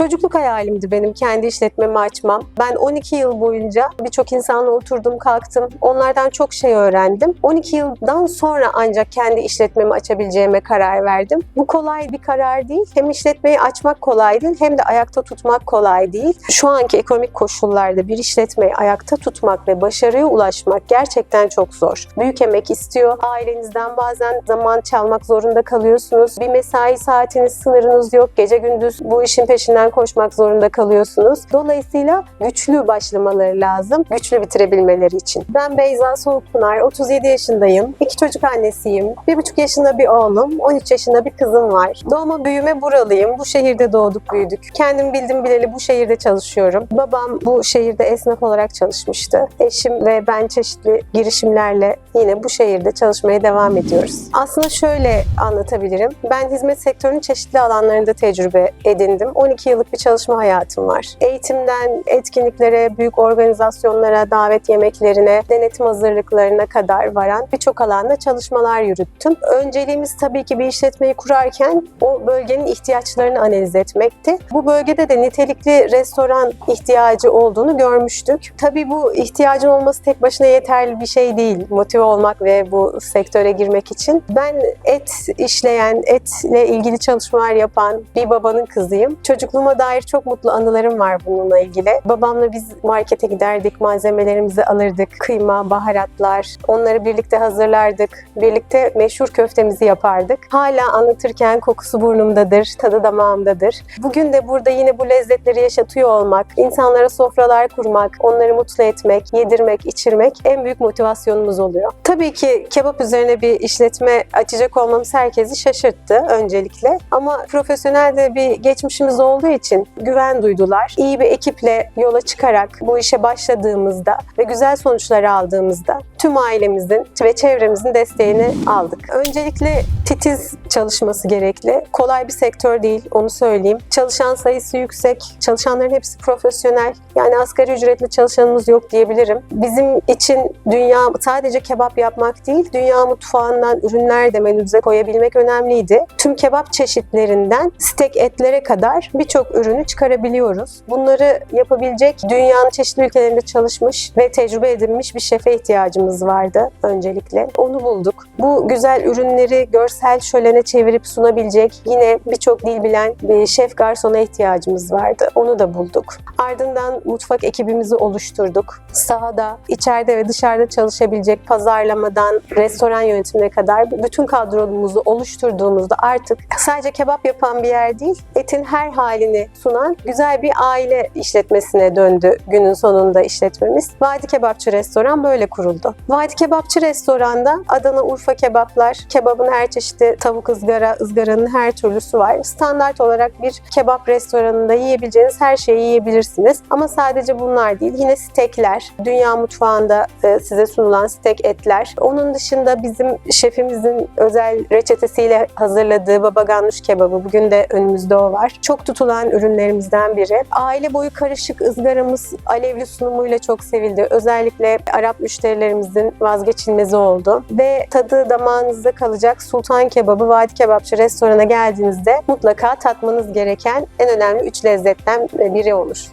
Çocukluk hayalimdi benim kendi işletmemi açmam. Ben 12 yıl boyunca birçok insanla oturdum, kalktım. Onlardan çok şey öğrendim. 12 yıldan sonra ancak kendi işletmemi açabileceğime karar verdim. Bu kolay bir karar değil. Hem işletmeyi açmak kolay değil hem de ayakta tutmak kolay değil. Şu anki ekonomik koşullarda bir işletmeyi ayakta tutmak ve başarıya ulaşmak gerçekten çok zor. Büyük emek istiyor. Ailenizden bazen zaman çalmak zorunda kalıyorsunuz. Bir mesai saatiniz, sınırınız yok. Gece gündüz bu işin peşinden koşmak zorunda kalıyorsunuz. Dolayısıyla güçlü başlamaları lazım. Güçlü bitirebilmeleri için. Ben Beyza Soğukpınar, 37 yaşındayım. İki çocuk annesiyim. 1,5 yaşında bir oğlum, 13 yaşında bir kızım var. Doğma büyüme buralıyım. Bu şehirde doğduk, büyüdük. Kendim bildim bileli bu şehirde çalışıyorum. Babam bu şehirde esnaf olarak çalışmıştı. Eşim ve ben çeşitli girişimlerle yine bu şehirde çalışmaya devam ediyoruz. Aslında şöyle anlatabilirim. Ben hizmet sektörünün çeşitli alanlarında tecrübe edindim. 12 yıllık bir çalışma hayatım var. Eğitimden etkinliklere, büyük organizasyonlara, davet yemeklerine, denetim hazırlıklarına kadar varan birçok alanda çalışmalar yürüttüm. Önceliğimiz tabii ki bir işletmeyi kurarken o bölgenin ihtiyaçlarını analiz etmekti. Bu bölgede de nitelikli restoran ihtiyacı olduğunu görmüştük. Tabii bu ihtiyacın olması tek başına yeterli bir şey değil. Motive olmak ve bu sektöre girmek için. Ben et işleyen, etle ilgili çalışmalar yapan bir babanın kızıyım. Çocukluğuma dair çok mutlu anılarım var bununla ilgili. Babamla biz markete giderdik, malzemelerimizi alırdık. Kıyma, baharatlar, onları birlikte hazırlardık. Birlikte meşhur köftemizi yapardık. Hala anlatırken kokusu burnumdadır, tadı damağımdadır. Bugün de burada yine bu lezzetleri yaşatıyor olmak, insanlara sofralar kurmak, onları mutlu etmek, yedirmek, içirmek en büyük motivasyonumuz oluyor. Tabii ki kebap üzerine bir işletme açacak olmamız herkesi şaşırttı öncelikle. Ama profesyonel de bir geçmişimiz olduğu için güven duydular. İyi bir ekiple yola çıkarak bu işe başladığımızda ve güzel sonuçlar aldığımızda tüm ailemizin ve çevremizin desteğini aldık. Öncelikle titiz çalışması gerekli. Kolay bir sektör değil, onu söyleyeyim. Çalışan sayısı yüksek, çalışanların hepsi profesyonel. Yani asgari ücretli çalışanımız yok diyebilirim. Bizim için dünya sadece kebap yapmak değil, dünya mutfağından ürünler de menümüze koyabilmek önemliydi. Tüm kebap çeşitlerinden steak etlere kadar birçok ürünü çıkarabiliyoruz. Bunları yapabilecek dünyanın çeşitli ülkelerinde çalışmış ve tecrübe edinmiş bir şefe ihtiyacımız vardı öncelikle. Onu bulduk. Bu güzel ürünleri görsel şölene çevirip sunabilecek yine birçok dil bilen bir şef garsona ihtiyacımız vardı. Onu da bulduk. Ardından mutfak ekibimizi oluşturduk. Sahada, içeride ve dışarıda çalışabilecek pazarlamadan restoran yönetimine kadar bütün kadromuzu oluşturduğumuzda artık sadece kebap yapan bir yer değil, etin her halini sunan güzel bir aile işletmesine döndü günün sonunda işletmemiz. Vadi Kebapçı Restoran böyle kuruldu. Vadi Kebapçı Restoran'da Adana Urfa kebaplar, kebabın her çeşidi, tavuk ızgara, ızgaranın her türlüsü var. Standart olarak bir kebap restoranında yiyebileceğiniz her şeyi yiyebilirsiniz. Ama sadece bunlar değil, yine steakler, dünya mutfağında e, size sunulan steak etler. Onun dışında bizim şefimizin özel reçetesiyle hazırladığı baba ganoush kebabı, bugün de önümüzde o var. Çok tutulan ürünlerimizden biri. Aile boyu karışık ızgaramız alevli sunumuyla çok sevildi. Özellikle Arap müşterilerimizin vazgeçilmezi oldu. Ve tadı damağınızda kalacak sultan kebabı Vadi Kebapçı restorana geldiğinizde mutlaka tatmanız gereken en önemli üç lezzetten biri olur.